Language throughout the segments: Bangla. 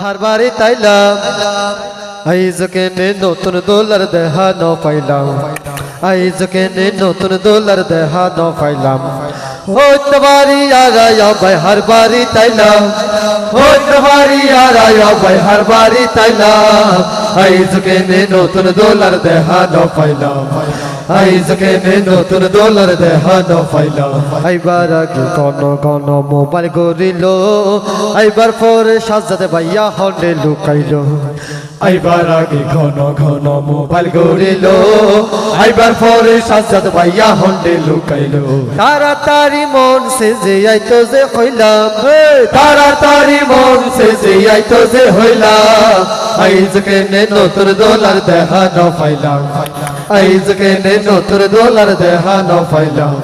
হার বাড়ি তাইলাম। আইজকে নে নতুন দোলার দেহা ন পাইলাম। আইজকে নে নতুন দোলার দেহা ন পাইলাম। হইতে বাড়ি আরায় ভাই হার বাড়ি তাইলাম। হইতে বাড়ি আরায় ভাই হার বাড়ি তাইলাম। আইজকে নে নতুন দোলার দেহা ন পাইলাম। নতুন আইবার আগে কোন কোন মোবাইল গরিল আইবার পরে সাজাতে ভাইয়া হন্ডে লুকাইলো। আইবার আগে ঘন ঘন মোবাইল গরিল আইবার পরে সাজাত ভাইয়া হন্ডে লুকাইলো। তাড়াতাড়ি মন সে যে আইতো যে হইলাম। তাড়াতাড়ি মন সে যে আইতো যে হইলাম। আইজকে নে নতুন দোলার দেহা ন পাইলাম আইজকে নে নতুন দোলার দেহা ন পাইলাম।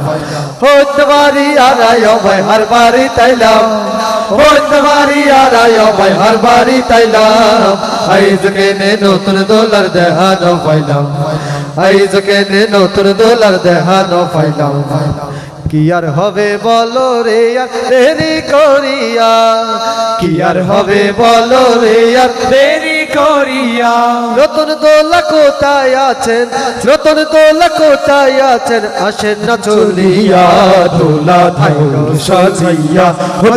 হইতে বাড়ি আরায় ভাই হার বাড়ি তাইলাম। হইতে বাড়ি আরায় ভাই হার বাড়ি তাইলাম। আইজকে নে নতুন দোলার দেহা ন পাইলাম। আইজকে নে নতুন দোলার দেহা ন পাইলাম। কি আর হবে বলো রে আর দেরি করিয়া। কি আর হবে বলো রে আর দেরি করিয়া। নতুন দোলা কোথায় আছেন? নতুন দোলা কোথায় আছেন? আসেন না চলিয়া। দোলা ধাউর সাজাইয়া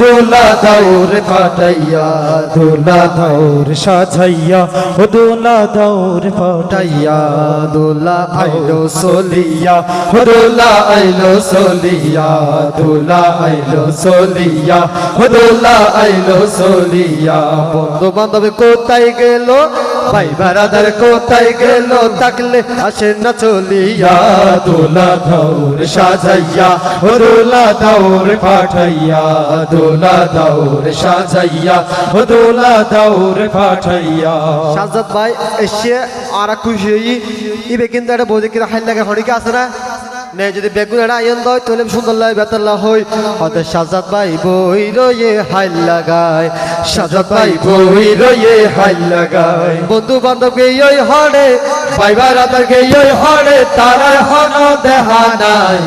দোলা দাউর ফাটাইয়া দোলা দাউর সাজাইয়া ও দোলা দৌড় ফাটাইয়া দোলা আইলো সলিয়া দোলা আইলো সলিয়া দোলা আইলো সলিয়া দোলা আইলো সলিয়া বন্ধু বান্ধব কোথায় গেল ভাই বারাদার কোথায় গেল? থাকলে আসেন না চলিয়া। দোলা দৌর সাজাইয়া দোলা দৌর পাঠাইয়া, দোলা দৌর সাজাইয়া দোলা দৌর পাঠাইয়া। সাজাদ ভাই, এসে আর খুশি ইবে কিন্তু একটা বোঝে কিনা হাইল লাগে, হরিকে আছে না? নে, যদি বেগুন এটা আয়ন দয় তাহলে সুন্দর লাগে বেতাল্লা হই। হতে সাজাদ ভাই বই রয়ে হাইল লাগায় সাজাদ ভাই বই রয়ে হাইল লাগায়। বন্ধু বান্ধব গে ওই হড়ে ভাইবার আদার গে ওই হড়ে তারার হন দেহা নাই।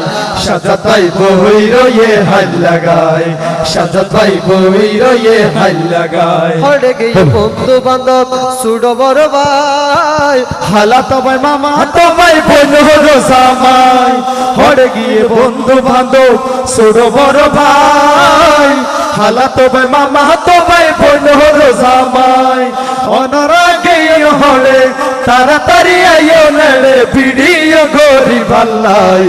সাজাদ ভাই বই রয়ে হাইল লাগায় সাজাদ ভাই বই রয়ে হাইল লাগায়। হড়ে গে বন্ধু বান্ধব, সুড় বড় ভাই, হালা তবাই মামা তবাই বন্ধুর জামাই। হরে গিয়ে বন্ধু বান্ধব ছোড়ো বড় ভাই হালা তবাই মামা তবাই বন্ধুর জামাই। অনরাগে হরে তাড়াতাড়ি আইও নেড়ে ভিডিও গরি ভাল্লাই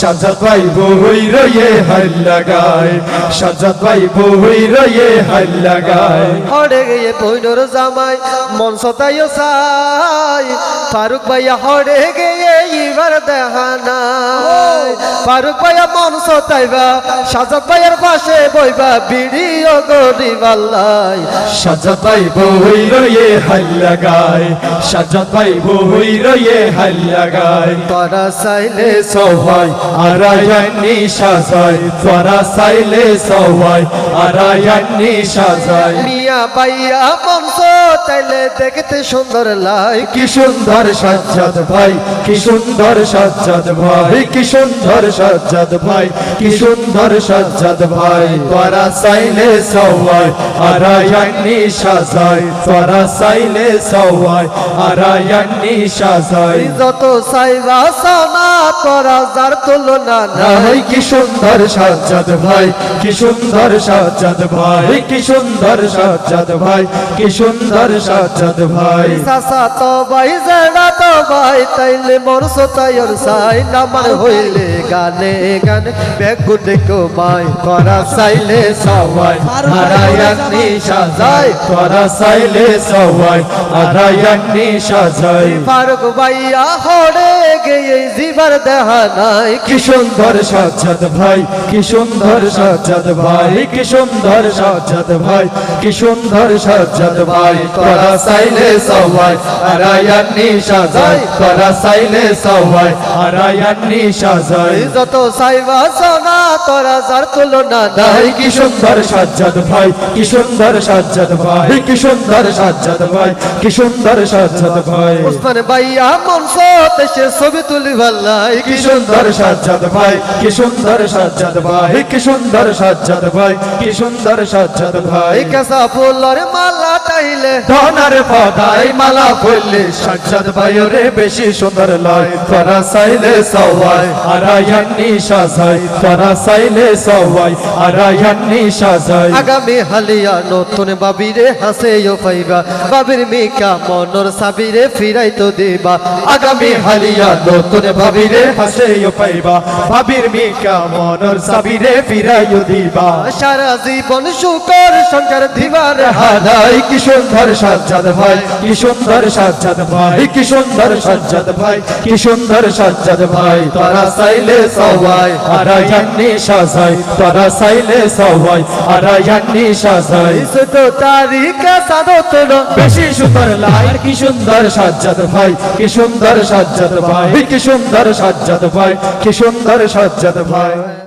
সাজাত ভাই বই রয়ে হাইল লাগায় সাজাত ভাই বই রয়ে হাইল লাগায় হড়ে গিয়ে বইনর জামাই, মন সতাইও সাই ফারুক ভাইয়া হড়ে গিয়ে এবার দেখা নাই। ফারুক ভাইয়া মন সতাইবা সাজাদ ভাইয়ের পাশে বইবা বিড়িও গরি বাল্লাই সাজাত ভাই বই রয়ে হাল্লা গায় সাজাত ভাই বই রয়ে হাল্লা গায় তোরা চাইলে সবাই আরায়ানি সাজায় তোরা সাইলে সবাই আরায়ানি সাজায় মিয়া পাইয়া মন সতাইলে দেখতে সুন্দর লাই। কি সুন্দর সাজ্জাদ ভাই কি সুন্দর সাজ্জাদ ভাই কি সুন্দর সাজ্জাদ ভাই কি সুন্দর সাজ্জাদ ভাই। তোরা সাইলে সবাই আরায়ানি সাজায় তোরা সাইলে সবাই আরায়ানি সাজায় যত সাইবা সানা তোরা যার তুলনা নাই। কি সুন্দর সাজ্জাদ ভাই কি সুন্দর সাজ্জাদ ভাই কি সুন্দর সাজ্জাদ ভাই কি সুন্দর সাজ্জাদ ভাই। সাসা তো ভাই জেডা তো ভাই তাইলে মোর সতায়র সাই নামার হইলে গানে গানে বেগু দেখো মাই করা চাইলে সবাই আরায়ানি সাজায় তোরা সাইলে সবাই আরায়ানি সাজায় ফারুক ভাইয়া হড়ে গিয়ে জিবার দেখা নাই। কি সুন্দর সাজ্জাদ ভাই কি সুন্দর সাজ্জাদ ভাই কি সুন্দর সাজ্জাদ ভাই কি সুন্দর সাজ্জাদ ভাই তোরা সাইলে সবাই আরায়ানি সাজায় তোরা সাইলে সবাই আরায়ানি সাজায় যত সাইবা সোনা তোরা যার তুলনা নাই। ভাই কি সুন্দর সাজ্জাদ ভাই কি সুন্দর সাজ্জাদ ভাই কি সুন্দর সাজ্জাদ ভাই কি সুন্দর সাজ্জাদ ভাই। উসমান ভাইয়া মন সতে সে ছবি তুলি ভাল্লাই। কি সুন্দর সাজ্জাদ ভাই কি সুন্দর সাজ্জাদ ভাই কি সুন্দর সাজ্জাদ ভাই কি সুন্দর সাজ্জাদ ভাই। কাসা ফুলর মালা টাইলে। ধনার পদাই মালা ফুললে সাজ্জাদ ভাইরে বেশি সুন্দর লয়। তোরা সাইলে সওয়াই আরায়ান্নি সাজাই তোরা সাইলে সওয়াই আরায়ান্নি সাজাই আগামী হালিয়া নতুন বাবিরে হাসেও পাইবা। বাবির মিকা মনর সাবিরে ফিরাই তো দিবা। আগামী হালিয়া নতুন ভাবিরে হাসেও পাইবা। ভাবির মিকা মনর সাবিরে ফিরাইও দিবা। সারা জীবন শুকর সংসার দিবার হাদাই কি সুন্দর সাজ্জাদ ভাই কি সুন্দর সাজ্জাদ ভাই কি সুন্দর সাজ্জাদ ভাই কি সুন্দর সাজ্জাদ ভাই তোরা সাইলে সওয়াই আরায়ান্নি সাজাই তোরা সাইলে সওয়াই আরায়ান্নি সাজাই। তো তারিখে সাদত বেশি সুন্দর লাইর কি সুন্দর সাজ্জাদ ভাই কি সুন্দর সাজ্জাদ ভাই কি সুন্দর সাজ্জাদ ভাই কি সুন্দর সাজ্জাদ ভাই।